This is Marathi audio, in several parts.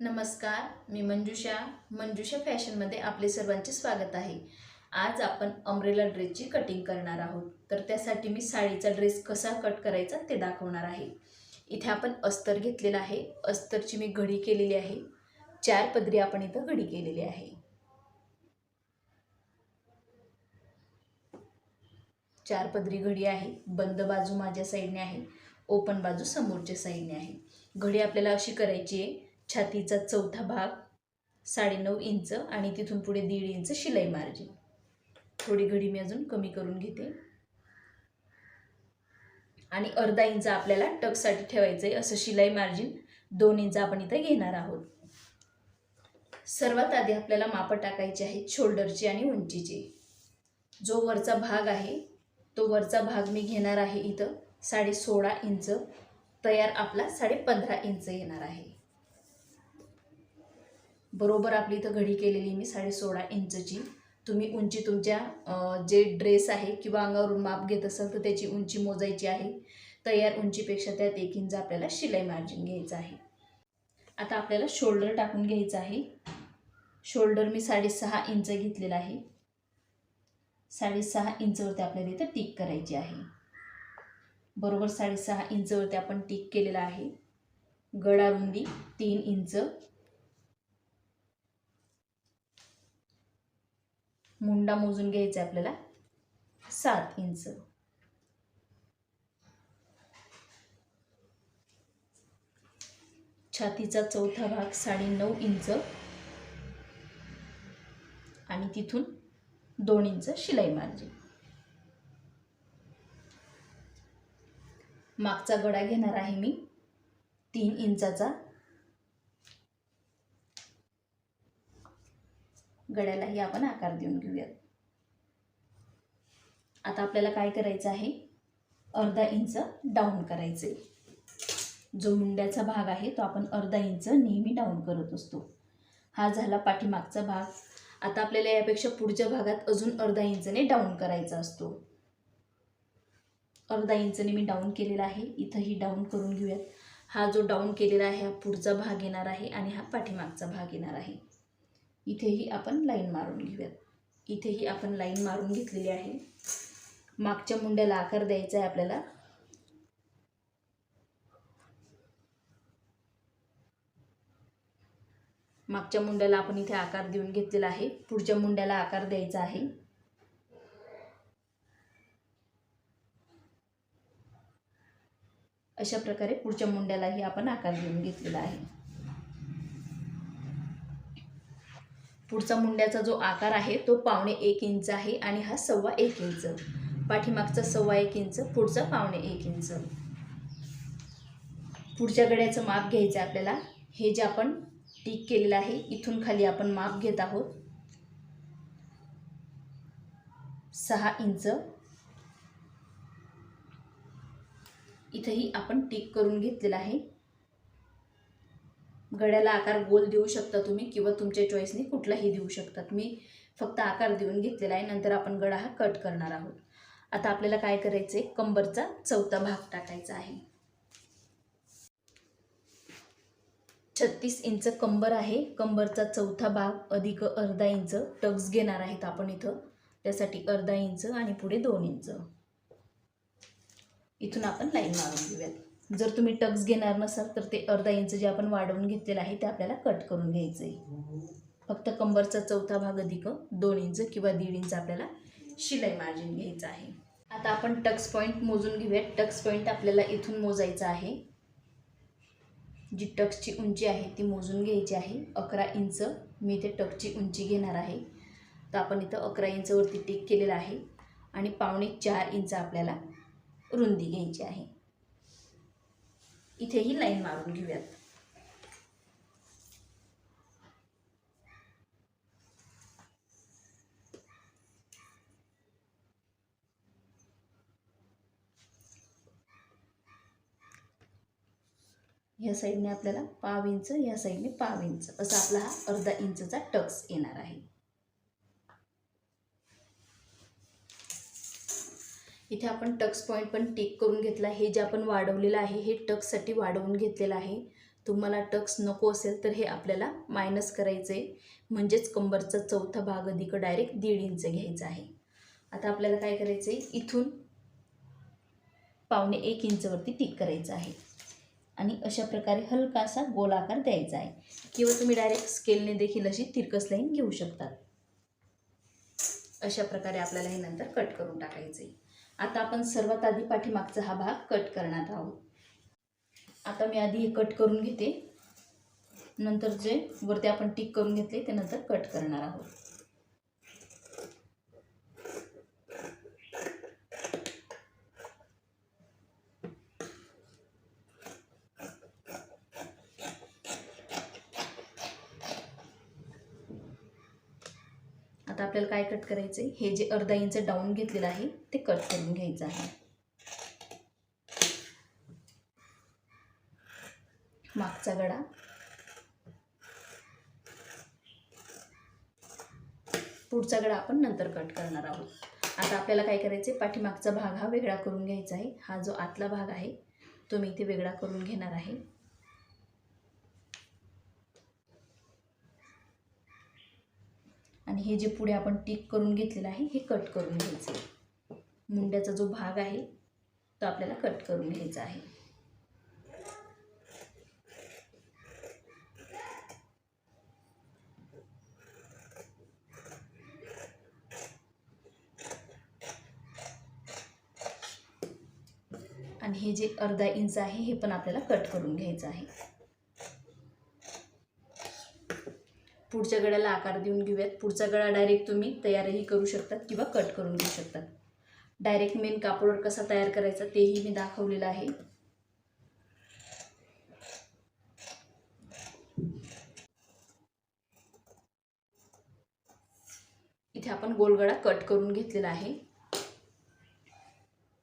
नमस्कार मी मंजुषा. मंजुषा फॅशनमध्ये आपले सर्वांचे स्वागत आहे. आज आपण अम्ब्रेला ड्रेसची कटिंग करणार आहोत. तर त्यासाठी मी साडीचा ड्रेस कसा कट करायचा ते दाखवणार आहे. इथे आपण अस्तर घेतलेला आहे. अस्तरची मी घडी केलेली आहे. चार पदरी आपण इथं घडी केलेली आहे. चार पदरी घडी आहे. बंद बाजू माझ्या साईडने आहे. ओपन बाजू समोरच्या साईडने आहे. घडी आपल्याला अशी करायची आहे. छातीचा चौथा भाग साडेनऊ इंच आणि तिथून पुढे दीड इंच शिलाई मार्जिन. थोडी घडी मी अजून कमी करून घेते. आणि अर्धा इंच आपल्याला टकसाठी ठेवायचं आहे असं शिलाई मार्जिन दोन इंच आपण इथं घेणार आहोत. सर्वात आधी आपल्याला मापं टाकायचे आहेत शोल्डरची आणि उंचीची. जो वरचा भाग आहे तो वरचा भाग मी घेणार आहे इथं साडे सोळा इंच. तयार आपला साडे पंधरा इंच येणार आहे. बरोबर आपली इथं घडी केलेली मी साडे सोळा इंचची. तुम्ही उंची तुमच्या जे ड्रेस आहे किंवा अंगावरून माप घेत असाल तर त्याची उंची मोजायची आहे. तयार उंचीपेक्षा त्यात एक इंच आपल्याला शिलाई मार्जिन घ्यायचं आहे. आता आपल्याला शोल्डर टाकून घ्यायचं आहे. शोल्डर मी साडेसहा इंच घेतलेला आहे. साडेसहा इंचवरती आपल्याला इथं टिक करायची आहे. बरोबर साडेसहा इंचवरती आपण टिक केलेला आहे. गळा रुंदी तीन इंच. मुंडा मोजून घ्यायचा आहे आपल्याला. सात इंच. छातीचा चौथा भाग साडे नऊ इंच. आणि तिथून दोन इंच शिलाई मार्जिन. मागचा गडा घेणार आहे मी. तीन इंचाचा गड्यालाही आपण आकार देऊन घेऊयात. आता आपल्याला काय करायचं आहे? अर्धा इंच डाऊन करायचे जो मुंड्याचा भाग आहे तो आपण अर्धा इंच नेहमी डाऊन करत असतो. हा झाला पाठीमागचा भाग. आता आपल्याला यापेक्षा पुढच्या भागात अजून अर्धा इंचने डाऊन करायचा असतो. अर्धा इंचने मी डाऊन केलेला आहे. इथंही डाऊन करून घेऊयात. हा जो डाऊन केलेला आहे हा पुढचा भाग येणार आहे आणि हा पाठीमागचा भाग येणार आहे. इथेही आपण लाईन मारून घेऊयात. इथेही आपण लाईन मारून घेतलेली आहे. मागच्या मुंड्याला आकार द्यायचा आहे आपल्याला. मागच्या मुंड्याला आपण इथे आकार देऊन घेतलेला आहे. पुढच्या मुंड्याला आकार द्यायचा आहे. अशा प्रकारे पुढच्या मुंड्यालाही आपण आकार देऊन घेतलेला आहे. पुढचा मुंड्याचा जो आकार आहे तो पावणे एक इंच आहे आणि हा सव्वा एक इंच. पाठीमागचा सव्वा एक इंच पुढचा पावणे एक इंच. पुढच्या गड्याचं माप घ्यायचं आहे आपल्याला. हे जे आपण टीक केलेलं आहे इथून खाली आपण माप घेत आहोत. सहा इंच. इथंही आपण टीक करून घेतलेलं आहे. गड्याला आकार गोल देऊ शकता तुम्ही किंवा तुमच्या चॉईसने कुठलाही देऊ शकतात मी फक्त आकार देऊन घेतलेला आहे नंतर आपण गडा हा कट करणार आहोत. आता आपल्याला काय करायचं आहे कंबरचा चौथा भाग टाकायचा आहे. छत्तीस इंच कंबर आहे. कंबरचा चौथा भाग अधिक अर्धा इंच टक्स घेणार आहेत आपण इथं. त्यासाठी अर्धा इंच आणि पुढे दोन इंच. इथून आपण लाईन मारून घेऊयात. जर तुम्ही टक्स घेणार नसाल तर ते अर्धा इंच जे आपण वाढवून घेतलेलं आहे ते आपल्याला कट करून घ्यायचं आहे फक्त कंबरचा चौथा भाग अधिक दोन इंच किंवा दीड इंच आपल्याला शिलाई मार्जिन घ्यायचं आहे. आता आपण टक्स पॉईंट मोजून घेऊयात. टक्स पॉईंट आपल्याला इथून मोजायचं आहे. जी टक्सची उंची आहे ती मोजून घ्यायची आहे. अकरा इंच मी इथे टक्सची उंची घेणार आहे. तर आपण इथं अकरा इंचवरती टिक केलेलं आहे. आणि पावणे चार इंच आपल्याला रुंदी घ्यायची आहे. इथेही लाईन मारून घेऊयात. ह्या साईडने आपल्याला पाव इंच ह्या साईडने पाव इंच. असा आपला हा अर्धा इंचचा टक्स येणार आहे. इथे आपण टक्स पॉईंट पण टिक करून घेतला. हे जे आपण वाढवलेलं आहे हे टक्ससाठी वाढवून घेतलेलं आहे. तुम्हाला टक्स नको असेल तर हे आपल्याला मायनस करायचं आहे म्हणजेच कंबरचा चौथा भाग अधिक डायरेक्ट दीड इंच घ्यायचा आहे. आता आपल्याला काय करायचं आहे इथून पावणे एक इंचवरती टिक करायचं आहे. आणि अशा प्रकारे हलकासा गोलाकार द्यायचा आहे. किंवा तुम्ही डायरेक्ट स्केलने देखील अशी तिरकस लाईन घेऊ शकतात अशा प्रकारे आपल्याला हे नंतर कट करून टाकायचं आहे आता आपण सर्वात आधी पाठीमागचा हा भाग कट करणार आहोत. आता मी आधी हे कट करून घेते. नंतर जे वरती आपण टिक करून घेतले ते नंतर कट करणार आहोत. आता आपल्याला काय कट करायचं आहे हे जे अर्धा इंच डाऊन घेतलेलं आहे ते कट करून घ्यायचं आहे. मागचा गडा. पुढचा गडा आपण नंतर कट करणार आहोत. आता आपल्याला काय करायचं आहे पाठीमागचा भाग हा वेगळा करून घ्यायचा आहे. हा जो आतला भाग आहे तो मी इथे वेगळा करून घेणार आहे. आणि हे जे पुढे आपण टिक करून घेतलेलं आहे हे कट करून घ्यायचं आहे. मुंड्याचा जो भाग आहे तो आपल्याला कट करून घ्यायचा आहे. आणि हे जे अर्धा इंच आहे हे पण आपल्याला कट करून घ्यायचं आहे. पुढच्या गळ्याला आकार देऊन घेऊयात. पुढचा गळा डायरेक्ट तुम्ही तयारही करू शकतात किंवा कट करून घेऊ शकतात. डायरेक्ट मेन कापडवर कसा तयार करायचा तेही मी दाखवलेलं आहे. इथे आपण गोलगडा कट करून घेतलेला आहे.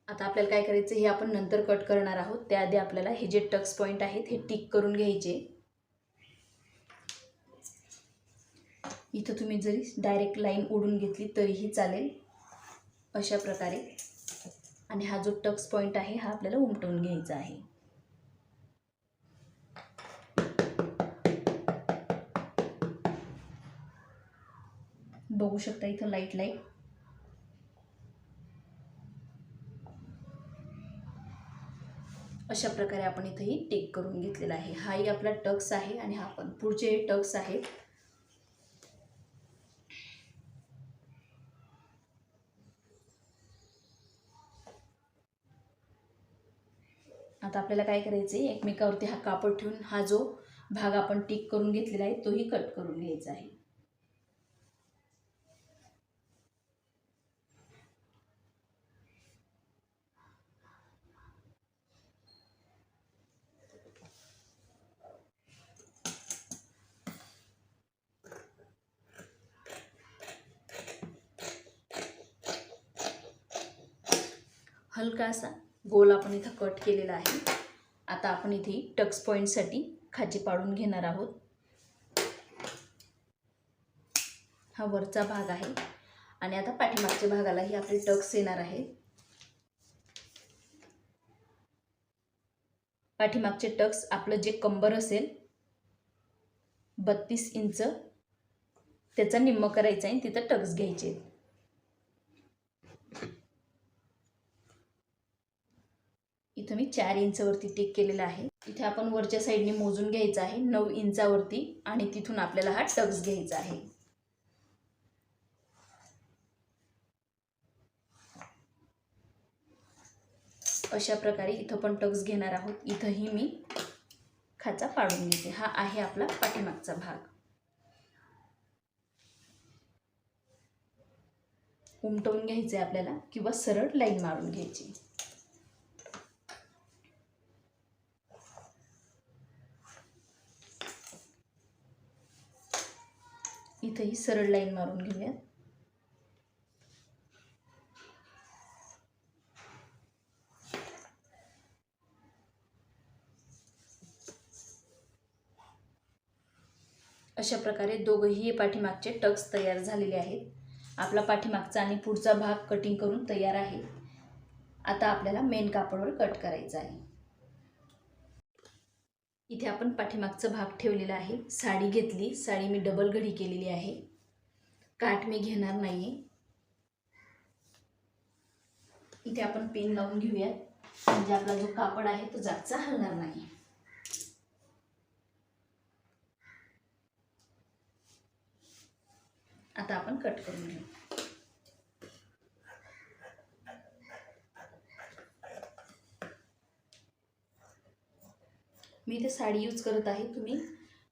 आता आपल्याला काय करायचं हे आपण नंतर कट करणार आहोत. त्याआधी आपल्याला हे जे टक्स पॉईंट आहेत हे टिक करून घ्यायचे. इथं तुम्ही जरी डायरेक्ट लाईन ओढून घेतली तरीही चालेल. अशा प्रकारे. आणि हा जो टक्स पॉईंट आहे हा आपल्याला उमटवून घ्यायचा आहे. बघू शकता इथं लाइट लाइट अशा प्रकारे आपण इथंही टेक करून घेतलेला आहे. हाही आपला टक्स आहे आणि हा पण पुढचे टक्स आहेत आता आपल्याला काय करायचं आहे एकमेकावरती हा कापड ठेवून हा जो भाग आपण टिक करून घेतलेला आहे तोही कट करून घ्यायचा आहे हलका असा गोल आपण इथं कट केलेला आहे. आता आपण इथे टक्स पॉईंटसाठी खाची पाडून घेणार आहोत. हा वरचा भाग आहे आणि आता पाठीमागच्या भागालाही आपले टक्स येणार आहे. पाठीमागचे टक्स आपलं जे कंबर असेल बत्तीस इंच त्याचा निम्म करायचा आहे तिथं टक्स घ्यायचे इथं मी चार इंचवरती टिक केलेला आहे. इथे आपण वरच्या साईडने मोजून घ्यायचं आहे. नऊ इंचावरती आणि तिथून आपल्याला हा टक्स घ्यायचा आहे. अशा प्रकारे इथं पण टक्स घेणार आहोत. इथंही मी खाचा पाडून घेते. हा आहे आपला पाठीमागचा भाग. उमटवून घ्यायचं आहे आपल्याला किंवा सरळ लाईन मारून घ्यायची. ही सरळ लाईन मारून घेऊयात अशा प्रकारे दोघंही पाठीमागचे टक्स तयार झालेले आहेत. आपला पाठीमागचा आणि पुढचा भाग कटिंग करून तयार आहे. आता आपल्याला मेन कापडवर कट करायचा आहे. इथे आपण पाठीमागचा भाग ठेवलेला आहे. साडी घेतली. साडी मी डबल घडी केलेली आहे. काठ मी घेणार नाही आहे इथे आपण पेन लावून घेऊयात. म्हणजे आपला जो कापड आहे तो जागचा हलणार नाही. आता आपण कट करून घेऊ. मी इथे साडी यूज करत आहे. तुम्ही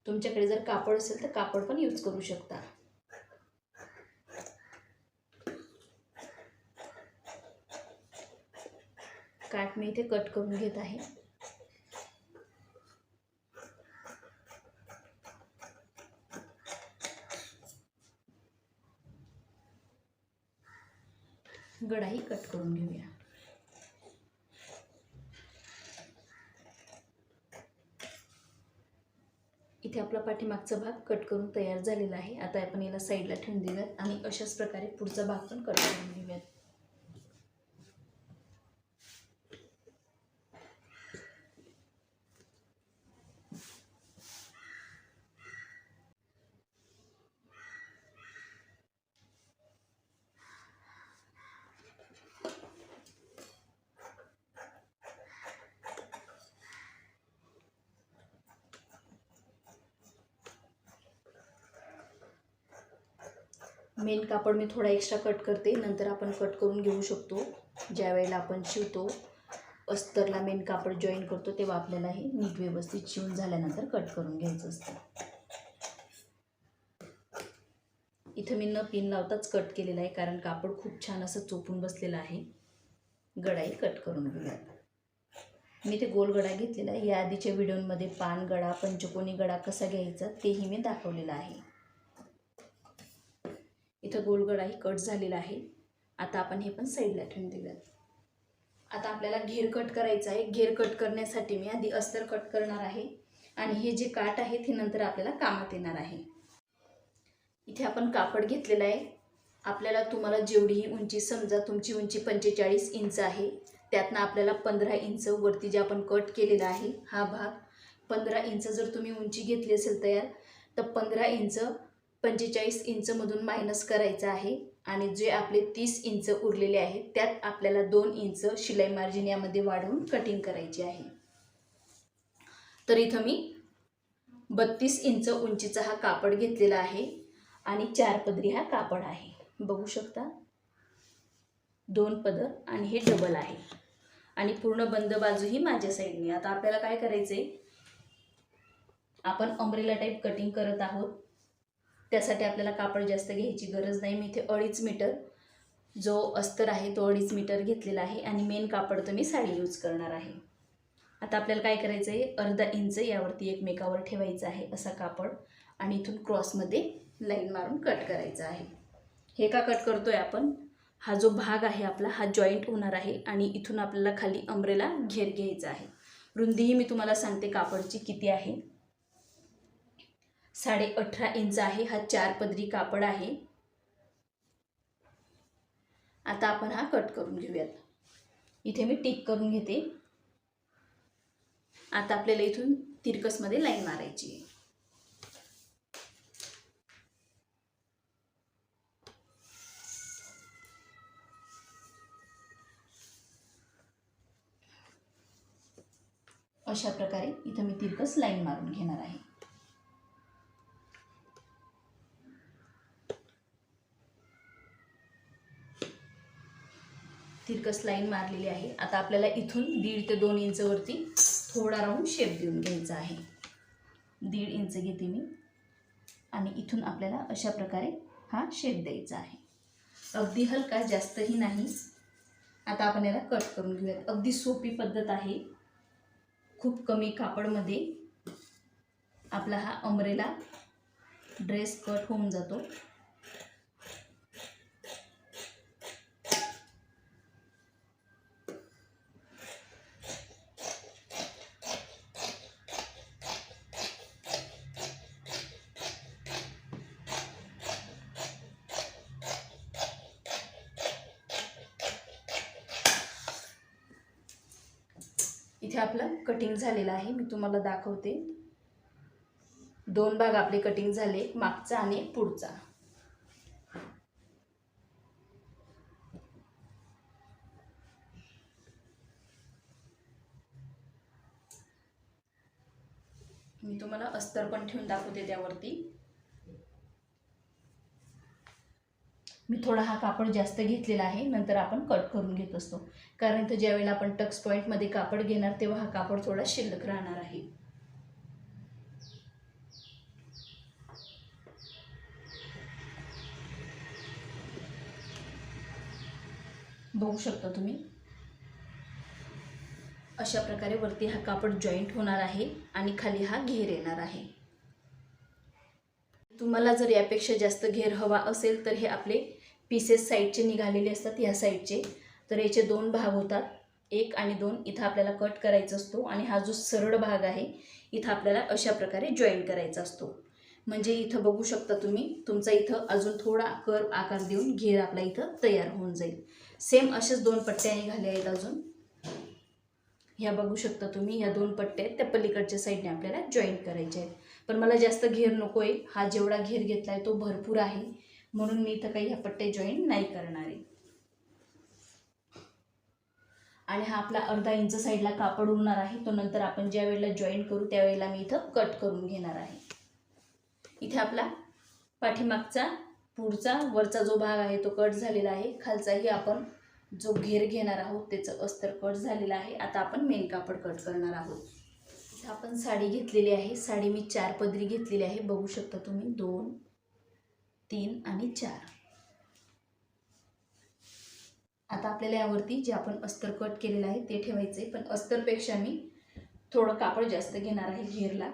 तुमच्याकडे जर कापड असेल तर कापड पण यूज करू शकता. काठ मी इथे कट करून घेत आहे. गडाही कट करून घेऊया. इथे आपला पाठीमागचा भाग कट करून तयार झालेला आहे. आता आपण याला साईडला ठेवून देऊयात आणि अशाच प्रकारे पुढचा भाग पण कट करून घेऊयात. मेन कापड मी थोडा एक्स्ट्रा कट करते. नंतर आपण कट करून घेऊ शकतो. ज्या वेळेला आपण शिवतो अस्तरला मेन कापड जॉईन करतो तेव्हा आपल्याला हे नीट व्यवस्थित शिवून झाल्यानंतर कट करून घ्यायचं असतं. इथं मी न पिन लावताच कट केलेलं आहे कारण कापड खूप छान असं चोपून बसलेलं आहे. गडाही कट करून घेऊयात. मी ते गोल गडा घेतलेला आहे. या आधीच्या व्हिडिओमध्ये पान गडा पंचकोनी गडा कसा घ्यायचा तेही मी दाखवलेलं आहे. इथं गोलगडाही कट झालेला आहे. आता आपण हे पण साईडला ठेवून देऊयात. आता आपल्याला घेर कट करायचा आहे. घेर कट करण्यासाठी मी आधी अस्तर कट करणार आहे. आणि हे जे काठ आहे ते नंतर आपल्याला कामात येणार आहे. इथे आपण कापड घेतलेलं आहे. आपल्याला तुम्हाला जेवढीही उंची समजा तुमची उंची पंचेचाळीस इंच आहे. त्यातनं आपल्याला पंधरा इंच वरती जे आपण कट केलेला आहे हा भाग. पंधरा इंच जर तुम्ही उंची घेतली असेल तयार तर पंधरा इंच पंचेचाळीस इंचमधून मायनस करायचं आहे. आणि जे आपले तीस इंच उरलेले आहेत त्यात आपल्याला दोन इंच शिलाई मार्जिन यामध्ये वाढवून कटिंग करायची आहे. तर इथं मी बत्तीस इंच उंचीचा हा कापड घेतलेला आहे आणि चार पदरी हा कापड आहे. बघू शकता? दोन पदर आणि हे डबल आहे. आणि पूर्ण बंद बाजू ही माझ्या साईडने आता आपल्याला काय करायचं आहे आपण अम्ब्रेला टाईप कटिंग करत आहोत. त्यासाठी आपल्याला कापड जास्त घ्यायची गरज नाही. मी इथे अडीच मीटर जो अस्तर आहे तो अडीच मीटर घेतलेला आहे आणि मेन कापड तर मी साडी यूज करणार आहे. आता आपल्याला काय करायचं आहे अर्धा इंच यावरती एकमेकावर ठेवायचं आहे असा कापड आणि इथून क्रॉसमध्ये लाईन मारून कट करायचा आहे. हे का कट करतो आहे आपण? हा जो भाग आहे आपला हा जॉईंट होणार आहे आणि इथून आपल्याला खाली अमरेला घेर घ्यायचा आहे. रुंदीही मी तुम्हाला सांगते कापडची किती आहे. साडे अठरा इंच आहे हा चार पदरी कापड आहे. आता आपण हा कट करून घेऊयात. इथे मी टिक करून घेते. आता आपल्याला इथून तिरकसमध्ये लाईन मारायची आहे. अशा प्रकारे इथं मी तिरकस लाईन मारून घेणार आहे. तिरकस लाईन मारलेली आहे. आता आपल्याला इथून दीड ते दोन इंचवरती थोडा राहून शेप देऊन घ्यायचा आहे. दीड इंच घेते मी. आणि इथून आपल्याला अशा प्रकारे हा शेप द्यायचा आहे. अगदी हलका जास्तही नाही. आता आपण याला कट करून घेऊयात. अगदी सोपी पद्धत आहे. खूप कमी कापडमध्ये आपला हा अमरेला ड्रेस कट होऊन जातो. इथे आपलं कटिंग झालेलं आहे. मी तुम्हाला दाखवते. दोन भाग आपले कटिंग झाले. मागचा आणि पुढचा. मी तुम्हाला अस्तर पण ठेवून दाखवते त्यावरती. मी थोडा हा कापड जास्त घेतलेला आहे नंतर आपण कट करून घेत असतो. कारण इथं ज्यावेळेला आपण टक्स पॉईंटमध्ये कापड घेणार तेव्हा हा कापड थोडा शिल्लक राहणार आहे. बघू शकता तुम्ही. अशा प्रकारे वरती हा कापड जॉईंट होणार आहे आणि खाली हा घेर येणार आहे. तुम्हाला जर यापेक्षा जास्त घेर हवा असेल तर हे आपले पीसेस साईडचे निघालेले असतात ह्या साईडचे तर याचे दोन भाग होतात. एक आणि दोन इथं आपल्याला कट करायचा असतो आणि हा जो सरळ भाग आहे इथं आपल्याला अशा प्रकारे जॉईन करायचा असतो. म्हणजे इथं बघू शकता तुम्ही तुमचा इथं अजून थोडा कर आकार देऊन घेर आपला इथं तयार होऊन जाईल. सेम असेच दोन पट्ट्या निघाल्या आहेत अजून. ह्या बघू शकता तुम्ही ह्या दोन पट्ट्या आहेत त्या पलीकडच्या साईडने आपल्याला जॉईन करायचे आहेत. पण मला जास्त घेर नको आहे हा जेवढा घेर घेतला आहे तो भरपूर आहे. म्हणून मी इथं काही ह्या पट्टे जॉईन नाही करणार आहे. आणि हा आपला अर्धा इंच साईडला कापड उरणार आहे तो नंतर आपण ज्या वेळेला जॉईन करू त्यावेळेला मी इथं कट करून घेणार आहे. इथे आपला पाठीमागचा पुढचा वरचा जो भाग आहे तो कट झालेला आहे. खालचाही आपण जो घेर घेणार आहोत त्याचं अस्तर कट झालेलं आहे. आता आपण मेन कापड कट करणार आहोत. इथं आपण साडी घेतलेली आहे. साडी मी चार पदरी घेतलेली आहे. बघू शकता तुम्ही दोन तीन आणि चार. आता आपल्याला यावरती जे आपण अस्तर कट केलेलं आहे ते ठेवायचं आहे पण अस्तरपेक्षा मी थोडं कापड जास्त घेणार आहे घेरला.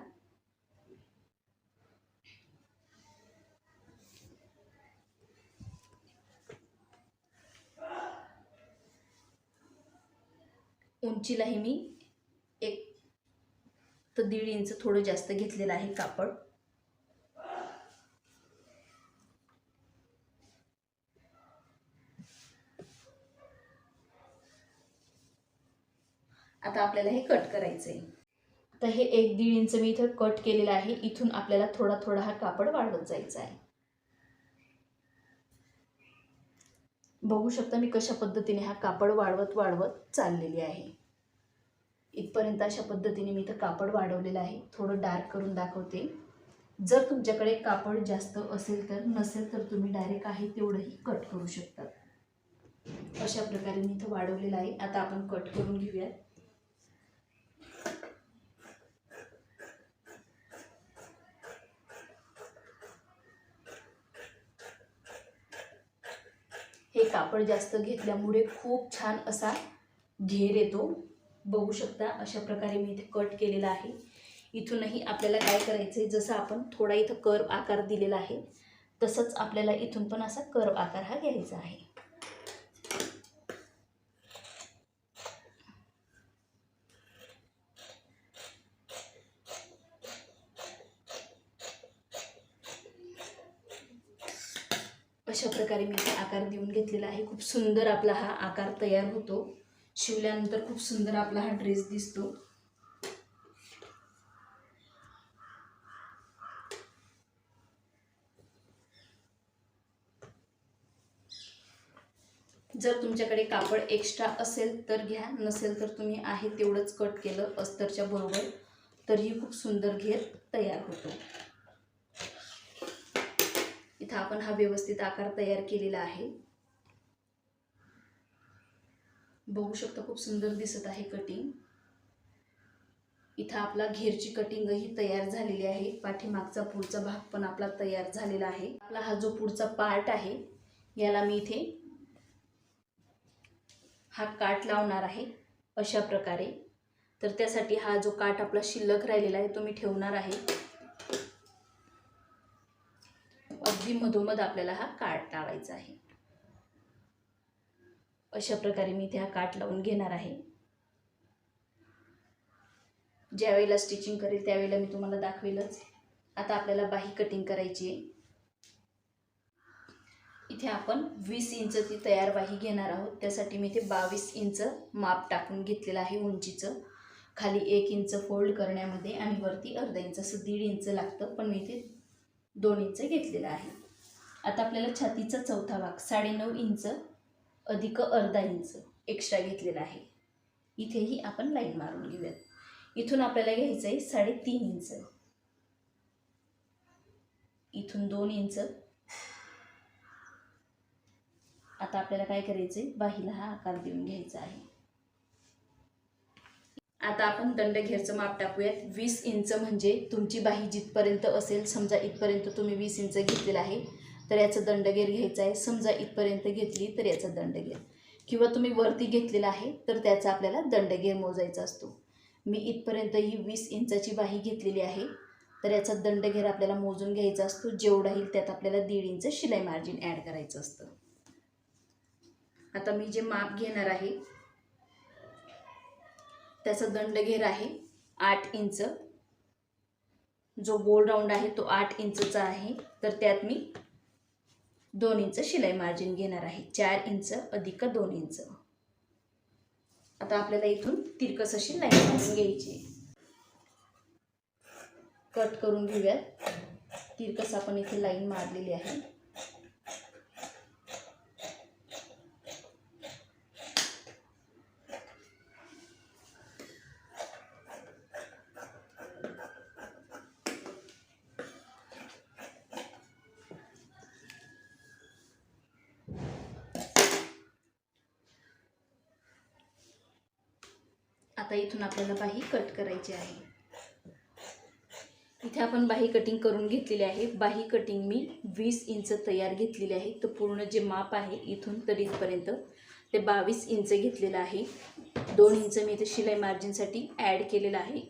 उंचीलाही मी एक तर दीड इंच थोडं जास्त घेतलेलं आहे कापड आता आपल्याला हे कट करायचं आहे तर हे एक दीड इंच मी इथं कट केलेलं आहे. इथून आपल्याला थोडा थोडा हा कापड वाढवत जायचा आहे बघू शकता मी कशा पद्धतीने हा कापड वाढवत वाढवत चाललेली आहे. इथपर्यंत अशा पद्धतीने मी इथं कापड वाढवलेलं आहे. थोडं डार्क करून दाखवते. जर तुमच्याकडे कापड जास्त असेल तर नसेल तर तुम्ही डायरेक्ट आहे तेवढंही कट करू शकतात अशा प्रकारे मी इथं वाढवलेलं आहे. आता आपण कट करून घेऊयात हे कापड जास्त घेतल्यामुळे खूप छान असा घेर येतो. बघू शकता अशा प्रकारे मी इथे कट केलेला आहे. इथूनही आपल्याला काय करायचं आहे जसं आपण थोडा इथं कर्व आकार दिलेला आहे तसंच आपल्याला इथून पण असा कर्व आकार हा घ्यायचा आहे. अशा प्रकारे मी इथे आकार देऊन घेतलेला आहे. खूप सुंदर आपला हा आकार तयार होतो. शिवल्यानंतर खूप सुंदर आपला हा ड्रेस दिसतो. जर तुमच्याकडे कापड एक्स्ट्रा असेल तर घ्या. नसेल तर तुम्ही आहे तेवढंच कट केलं अस्तरच्या बरोबर. तरीही खूप सुंदर घेर तयार होतो. इथं आपण हा व्यवस्थित आकार तयार केलेला आहे. बघू शकता खूप सुंदर दिसत आहे कटिंग इथं आपला घेरची कटिंगही तयार झालेली आहे. पाठीमागचा पुढचा भाग पण आपला तयार झालेला आहे. आपला हा जो पुढचा पार्ट आहे याला मी इथे हा काट लावणार आहे अशा प्रकारे. तर त्यासाठी हा जो काट आपला शिल्लक राहिलेला आहे तो मी ठेवणार आहे. अगदी मधोमध आपल्याला हा काट लावायचा आहे. अशा प्रकारे मी इथे हा काट लावून घेणार आहे. ज्यावेळेला स्टिचिंग करेल त्यावेळेला मी तुम्हाला दाखवेलच. आता आपल्याला बाही कटिंग करायची आहे. इथे आपण वीस इंचची तयार बाही घेणार आहोत. त्यासाठी मी इथे बावीस इंच माप टाकून घेतलेलं आहे उंचीचं. खाली एक इंच फोल्ड करण्यामध्ये आणि वरती अर्धा इंच असं दीड इंच लागतं. पण मी इथे दोन इंच घेतलेलं आहे. आता आपल्याला छातीचा चौथा भाग साडेनऊ इंच अधिक अर्धा इंच एक्स्ट्रा घेतलेला आहे. इथेही आपण लाईन मारून घेऊयात. इथून आपल्याला घ्यायचं आहे साडेतीन इंच. इथून दोन इंच. आता आपल्याला काय करायचं आहे बाहीला हा आकार देऊन घ्यायचा आहे. आता आपण दंडघेरचं माप टाकूयात. वीस इंच म्हणजे तुमची बाही जिथपर्यंत असेल समजा इथपर्यंत तुम्ही वीस इंच घेतलेलं आहे तर याचं दंडगेर घ्यायचं आहे. समजा इथपर्यंत घेतली तर याचा दंडगेर किंवा तुम्ही वरती घेतलेला आहे तर त्याचा आपल्याला दंडगेर मोजायचा असतो. मी इथपर्यंत ही वीस इंचाची बाही घेतलेली आहे तर याचा दंडघेर आपल्याला मोजून घ्यायचा असतो. जेवढा येईल त्यात आपल्याला दीड इंच शिलाई मार्जिन ॲड करायचं असतं. आता मी जे माप घेणार आहे त्याचा दंडघेर आहे आठ इंच. जो गोल राऊंड आहे तो आठ इंचचा आहे. तर त्यात मी दोन इंच शिलाई मार्जिन घेणार आहे. चार इंच अधिक दोन इंच. आता आपल्याला इथून तिरकस अशी लाईन मारून घ्यायची. कट करून घेऊयात. तिरकस आपण इथे लाईन मारलेली आहे. पासून आपल्याला बाही कट करायची आहे. इथे आपण बाही कटिंग करून घेतलेली आहे. बाही कटिंग मी वीस इंच तयार घेतलेली आहे. तर पूर्ण जे माप आहे इथून तर इथपर्यंत ते बावीस इंच घेतलेलं आहे. दोन इंच मी इथे शिलाई मार्जिनसाठी ॲड केलेलं आहे.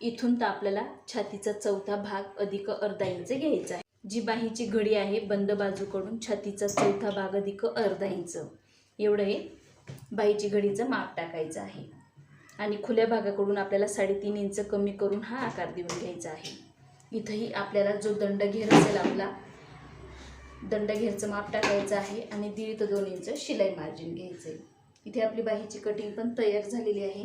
इथून तर आपल्याला छातीचा चौथा भाग अधिक अर्धा इंच घ्यायचा आहे. जी बाहीची घडी आहे बंद बाजूकडून छातीचा चौथा भाग अधिक अर्धा इंच. एवढं हे बाहीची घडीचं माप टाकायचं आहे. आणि खुल्या भागाकडून आपल्याला साडेतीन इंच कमी करून हा आकार देऊन घ्यायचा आहे. इथंही आपल्याला जो दंडघेर असेल आपला दंडघेरचं माप टाकायचं आहे आणि दीड ते दोन इंच शिलाई मार्जिन घ्यायचं आहे इथे आपली बाहीची कटिंग पण तयार झालेली आहे.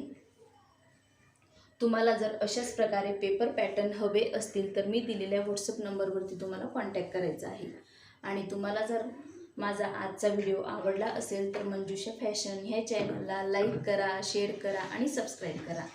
तुम्हाला जर अशाच प्रकारे पेपर पॅटर्न हवे असतील तर मी दिलेल्या व्हॉट्सअप नंबरवरती तुम्हाला कॉन्टॅक्ट करायचा आहे. आणि तुम्हाला जर माझा आजचा व्हिडिओ आवडला असेल तर मंजुषा फॅशन ह्या चॅनलला लाईक करा शेअर करा आणि सबस्क्राईब करा.